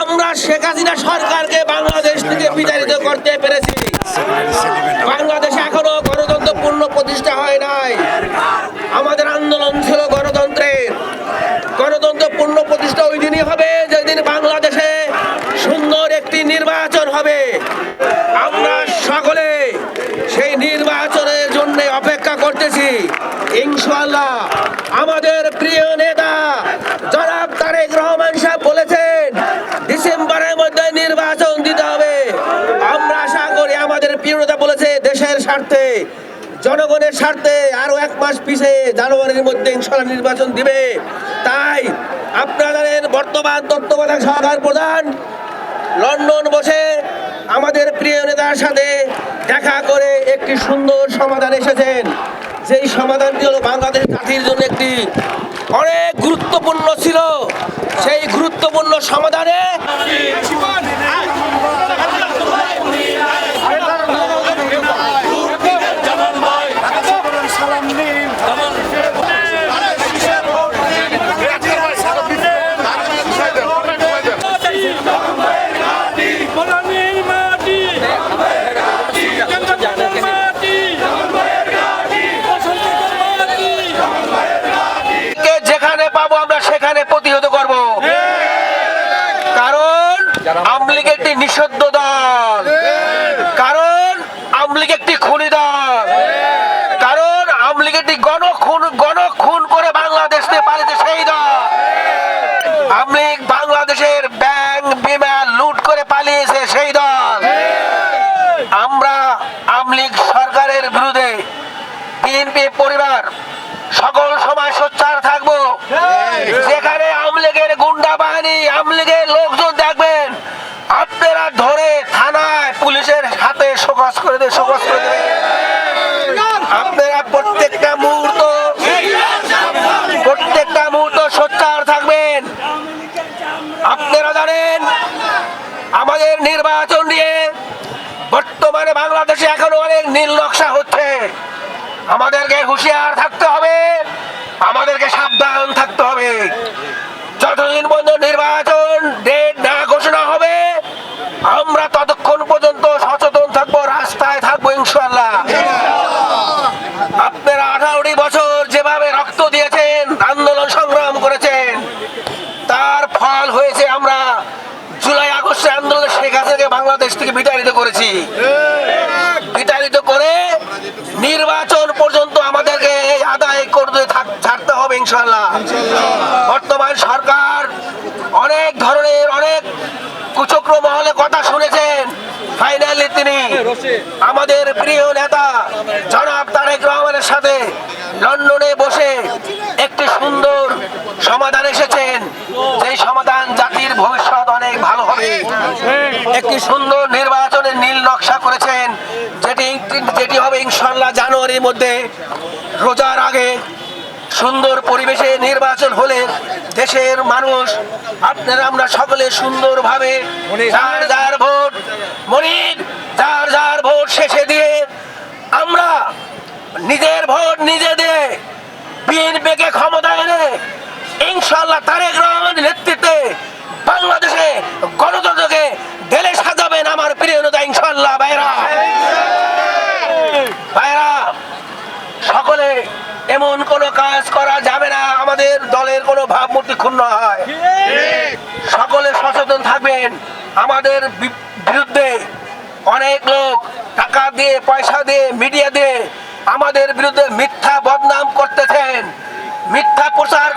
আমরা শেখ হাসিনা সরকারকে বাংলাদেশ থেকে বিতাড়িত করতে পেরেছি। বাংলাদেশে এখনও গণতন্ত্র পূর্ণ প্রতিষ্ঠা হয় নাই। আমাদের আন্দোলন ছিল গণতন্ত্রের। গণতন্ত্র পূর্ণ প্রতিষ্ঠা ওই দিনই হবে, যেদিন বাংলাদেশে সুন্দর একটি নির্বাচন হবে। আমরা সকলে সেই নির্বাচনের জন্য অপেক্ষা করতেছি। ইনশাআল্লাহ আমাদের প্রিয় নেতা স্বার্থে, জনগণের স্বার্থে আরও এক মাস পিছিয়ে জানুয়ারির মধ্যে ইনশাল্লাহ নির্বাচন দিবে। তাই আপনাদের বর্তমান তত্ত্বাবধায়ক সরকার প্রধান, লন্ডন বসে আমাদের প্রিয় নেতার সাথে দেখা করে একটি সুন্দর সমাধান এসেছেন। যেই সমাধানটি হলো বাংলাদেশ জাতির জন্য একটি অনেক গুরুত্বপূর্ণ ছিল। সেই গুরুত্বপূর্ণ সমাধানে সেখানে প্রতিহত করব। কারণ আমলিগ একটি নিষিদ্ধ দল। কারণ আমলিগ একটি খুনি দল। কারণ আমলিগ একটি গণখুন গণখুন করে বাংলাদেশ থেকে পালিয়েছে সেই দল। আমলিগ বাংলাদেশের ব্যাংক বিমা লুট করে পালিয়েছে সেই দল। আমরা আমলিগ সরকারের বিরুদ্ধে বিএনপি পরিবার সকল সময় সোচ্চার থাকব। যেখানে আমলিগের গুন্ডা বাহিনী আমলিগের লোকজন দেখবেন, আপনারা ধরে থানায় পুলিশের হাতে শোকস করে দেবে শোকস করে দেবে আপনারা প্রত্যেকটা মুহূর্ত প্রত্যেকটা মুহূর্ত সোচ্চার থাকবেন। আপনারা জানেন, আমাদের নির্বাচন নিয়ে বর্তমানে বাংলাদেশে এখনও অনেক নীল নকশা হচ্ছে। আমাদেরকে হুঁশিয়ার থাকতে হবে। আমাদেরকে সাবধান থাকতে হবে। যতদিন পর্যন্ত নির্বাচন ডেট না ঘোষণা হবে, আমরা ততক্ষণ পর্যন্ত সচেতন থাকব, রাস্তায় থাকব ইনশাল্লাহ আপনারা আঠারোটি বছর যেভাবে রক্ত দিয়েছেন, আন্দোলন সংগ্রাম করেছেন, তার ফল হয়েছে আমরা জুলাই আগস্টে আন্দোলন শেখ হাসিনাকে বাংলাদেশ থেকে বিতাড়িত করেছি। বিতাড়িত করে নির্বাচন পর্যন্ত ইনশাল্লাহ বর্তমান সরকার অনেক ধরনের অনেক কুচক্র মহলে কথা শুনেছেন। ফাইনালি তিনি আমাদের প্রিয় নেতা জনাব তারেক রহমানের সাথে লন্ডনে বসে একটি সুন্দর সমাধান এসেছেন। সেই সমাধান জাতির ভবিষ্যৎ অনেক ভালো হবে। একটি সুন্দর নির্বাচনের নীল নকশা করেছেন। যেটি যেটি হবে ইনশাল্লাহ জানুয়ারির মধ্যে রোজার আগে সুন্দর পরিবেশে নির্বাচন হলে দেশের মানুষ, আপনারা, আমরা সকলে সুন্দরভাবে যার ভোট, মনির, যার যার ভোট শেষে দিয়ে আমরা নিজের ভোট নিজে দিয়ে বিএনপিকে ক্ষমতা এনে ইনশাল্লাহ তারেক রহমানের নেতৃত্বে বাংলাদেশে এমন কোনো কাজ করা যাবে না। আমাদের দলের কোনো ভাবমূর্তি ক্ষুণ্ণ হয়। সকলে সচেতন থাকবেন। আমাদের বিরুদ্ধে অনেক লোক টাকা দিয়ে পয়সা দিয়ে মিডিয়া দিয়ে আমাদের বিরুদ্ধে মিথ্যা বদনাম করতেছেন। মিথ্যা প্রচার